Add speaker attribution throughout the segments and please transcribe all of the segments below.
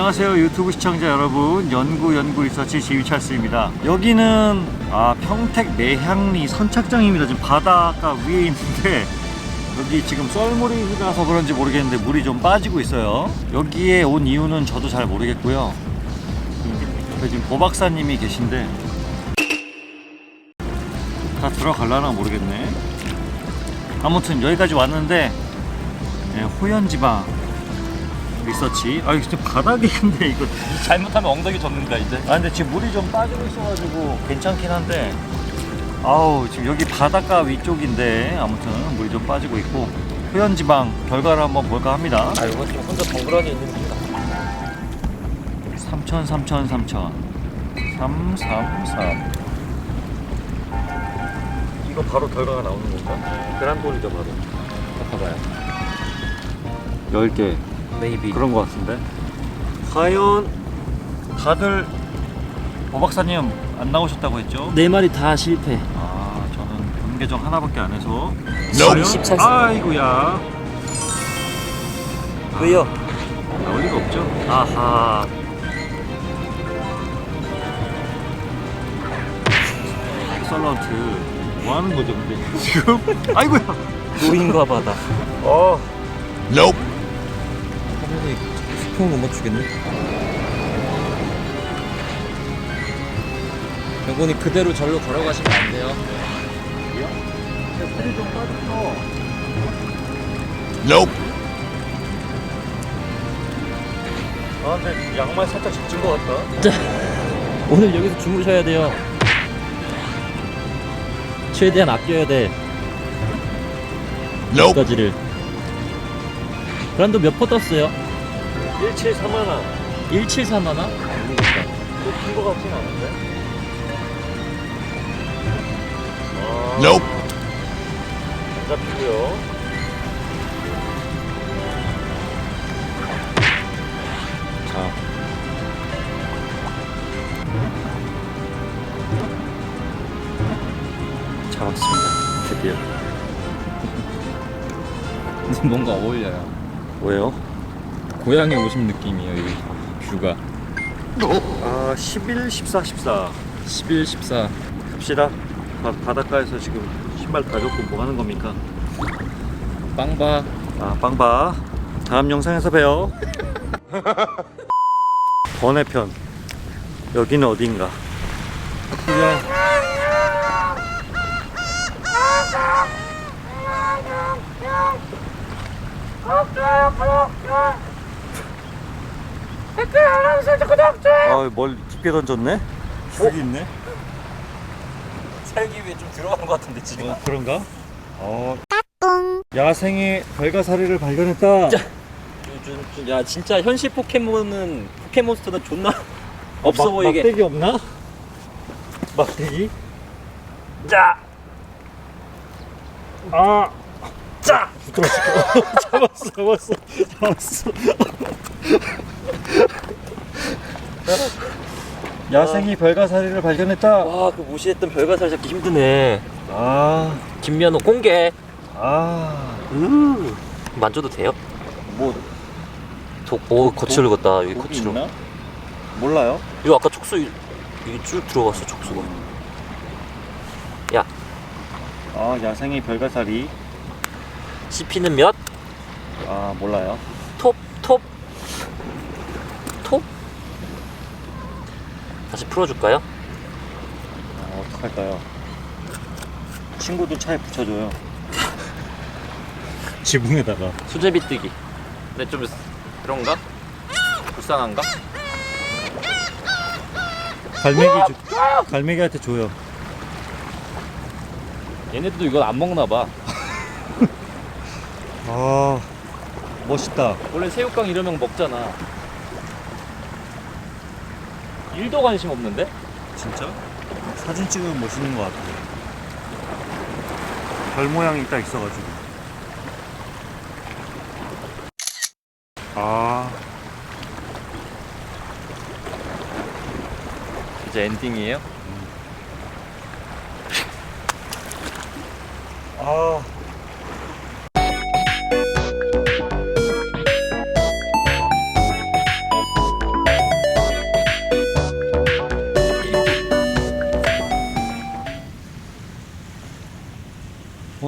Speaker 1: 안녕하세요 유튜브 시청자 여러분. 연구 연구 리서치 지휘찰스입니다. 여기는 아 평택 내향리 선착장입니다. 지금 바닷가 위에 있는데 여기 지금 썰물이라서 그런지 모르겠는데 물이 좀 빠지고 있어요. 여기에 온 이유는 저도 잘 모르겠고요. 지금 보박사님이 계신데 다 들어갈라나 모르겠네. 아무튼 여기까지 왔는데 예, 호연지방 리서치. 아 이거 바닥이 근데 이거.
Speaker 2: 잘못하면 엉덩이 젖는다 이제.
Speaker 1: 아 근데 지금 물이 좀 빠지고 있어가지고 괜찮긴 한데. 아우 지금 여기 바닷가 위쪽인데 아무튼 물이 좀 빠지고 있고. 호연지방 결과를 한번 볼까 합니다.
Speaker 2: 아 이거 좀 혼자 덩그러니 있는 게.
Speaker 1: 3000 3000 3000 333 이거 바로 결과가 나오는 건가? 그란돌이죠 바로.
Speaker 2: 봐봐요.
Speaker 1: 10개
Speaker 2: 메이비.
Speaker 1: 그런 것 같은데 과연 다들 오 박사님 안 나오셨다고 했죠?
Speaker 2: 네 마리 다 실패.
Speaker 1: 아 저는 본계정 하나밖에 안 해서
Speaker 2: No. 14 씩.
Speaker 1: 아이고야
Speaker 2: 왜요?
Speaker 1: 나올 리가 없죠
Speaker 2: 아하.
Speaker 1: 썰런트 뭐 하는 거죠 근데 지금? 아이고야
Speaker 2: 노인과 바다.
Speaker 1: 어
Speaker 2: 화면이 수평 못 맞추겠네. 병곤이 그대로 절로 걸어가시면 안 돼요.
Speaker 1: 좀 빠졌어 아 근데 양말 살짝 젖은 것 같다
Speaker 2: 오늘 여기서 주무셔야 돼요. 최대한 아껴야 돼. 여기까지를. 그란도 몇 퍼 떴어요?
Speaker 1: 173하나
Speaker 2: 173 하나?
Speaker 1: 또긴거 같진 않은데 아,
Speaker 3: Nope.
Speaker 1: 안 잡히고요 자 잡았습니다 드디어
Speaker 2: 뭔가 어울려요.
Speaker 1: 왜요?
Speaker 2: 고향에 오신 느낌이에요, 이 뷰가.
Speaker 1: 아 11, 14, 14
Speaker 2: 11, 14.
Speaker 1: 갑시다 바, 바닷가에서 지금 신발 다 젖고 뭐 하는 겁니까?
Speaker 2: 빵바.
Speaker 1: 아, 빵바. 다음 영상에서 봬요. 번외편. 여기는 어딘가. 그냥 아, 뭘 깊게 던졌네? 여기 있네.
Speaker 2: 살기 위해 좀 들어간 것 같은데, 지금.
Speaker 1: 어, 그런가? 어. 야생의 별가사리를 발견했다.
Speaker 2: 요즘, 좀- 야, 진짜 현실 포켓몬은, 포켓몬스터는 존나 없어
Speaker 1: 막-
Speaker 2: 보이게.
Speaker 1: 막대기 없나? 막대기?
Speaker 2: 자!
Speaker 1: 아,
Speaker 2: 자!
Speaker 1: 잡았어, 잡았어, 잡았어. 야생이 별가사리를 발견했다.
Speaker 2: 와, 그 무시했던 별가살 잡기 힘드네.
Speaker 1: 아,
Speaker 2: 김면호 공개.
Speaker 1: 아,
Speaker 2: 음. 만져도 돼요?
Speaker 1: 뭐
Speaker 2: 도, 오, 거치를 걷다. 여기
Speaker 1: 독이. 있나? 몰라요.
Speaker 2: 이거 아까 촉수, 이- 이게 쭉 들어갔어, 촉수가. 야,
Speaker 1: 아, 야생의 별가사리.
Speaker 2: CP는 몇?
Speaker 1: 아, 몰라요.
Speaker 2: 다시 풀어줄까요?
Speaker 1: 아, 어떡할까요? 친구도 차에 붙여줘요. 지붕에다가.
Speaker 2: 수제비 뜨기. 근데 좀 그런가? 불쌍한가?
Speaker 1: 갈매기 줘. 갈매기한테 줘요.
Speaker 2: 얘네들도 이걸 안 먹나 봐.
Speaker 1: 아, 멋있다.
Speaker 2: 원래 새우깡 이러면 먹잖아. 일도 관심 없는데?
Speaker 1: 진짜? 사진 찍으면 멋있는 것 같아. 별 모양이 딱 있어가지고. 아,
Speaker 2: 이제 엔딩이에요?
Speaker 1: 아,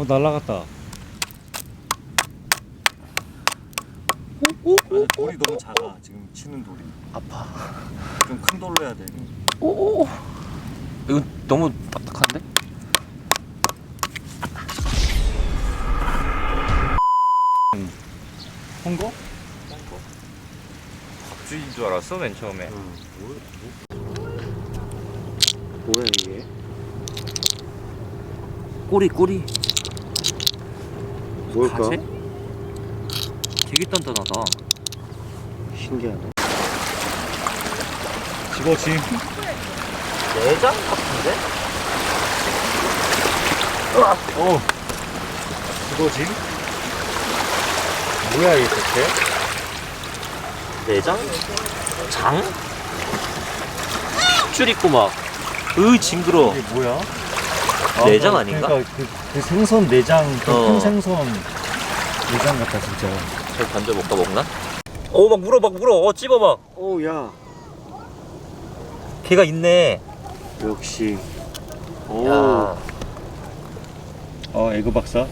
Speaker 1: 어 날라갔다. 아니, 돌이 너무 작아 지금 치는 돌이.
Speaker 2: 아파.
Speaker 1: 좀 큰 돌로 해야 돼.
Speaker 2: 오. 이거 너무 딱딱한데?
Speaker 1: 홍거?
Speaker 2: 박쥐인 줄 알았어 맨 처음에.
Speaker 1: 뭐야 이게?
Speaker 2: 꼬리 꼬리.
Speaker 1: 뭘까?
Speaker 2: 가재? 되게 단단하다.
Speaker 1: 신기하네. 집어 짐.
Speaker 2: 내장 같은데?
Speaker 1: 어. 집어 짐. 뭐야 이게 대체?
Speaker 2: 내장? 장? 줄 있고 막. 으 징그러.
Speaker 1: 이게 뭐야?
Speaker 2: 내장
Speaker 1: 그-
Speaker 2: 아닌가?
Speaker 1: 그러니까 그, 그 생선 내장, 그
Speaker 2: 어.
Speaker 1: 큰 생선 내장 같다 진짜.
Speaker 2: 저 던져볼까 먹나? 오 막 물어 막 물어. 어 찝어 막.
Speaker 1: 오 야.
Speaker 2: 걔가 있네.
Speaker 1: 역시. 오.
Speaker 2: 야.
Speaker 1: 어 에그 박사.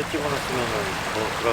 Speaker 1: 오래 찍어놨으면 더 그럴 수